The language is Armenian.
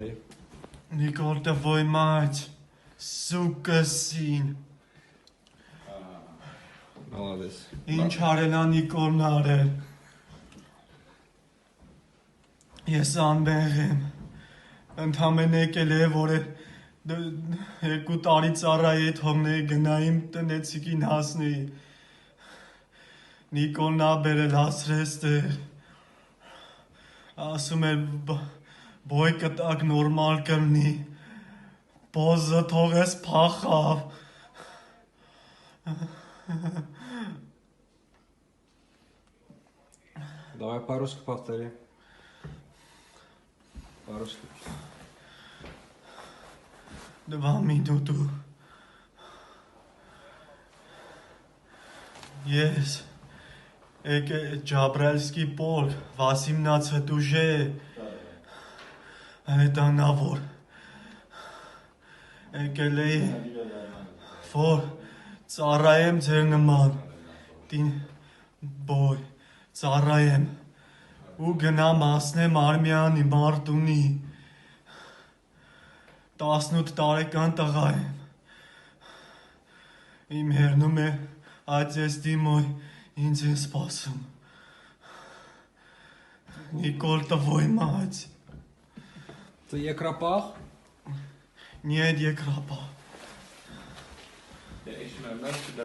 Նիկոլ твой мать, сука սին։ Молодец։ Ինչ արել ա Նիկոլն արել։ Ես անբեղ եմ։ Ընդամենը եկել է, որ է- դ- երկու տարի ծառայի հետ հողների գնայիմ տնեցիկին հասնի։ Նիկոլն ա բերել հասրես տեր։ Ասում էր «Բ- բոյ կտակ նորմալ կլնի։ Բոզը թողես փախավ։ Давай по-русски повтори. По-русски. Два минуту. Ես եկե Ջաբրելսկի պոր 18 уже հետանավոր եկել էի որ ծառայեմ ձեր նման դին բոյ ծառայեմ ու գնամ ասնեմ արմյանի մարտունի 18 տարեկան տղա եմ իմ հերնում է այդպես դիմոյ ինձ է սպասում Նիկոլ տվոյ մած Це є крапах? Нет, є крапах.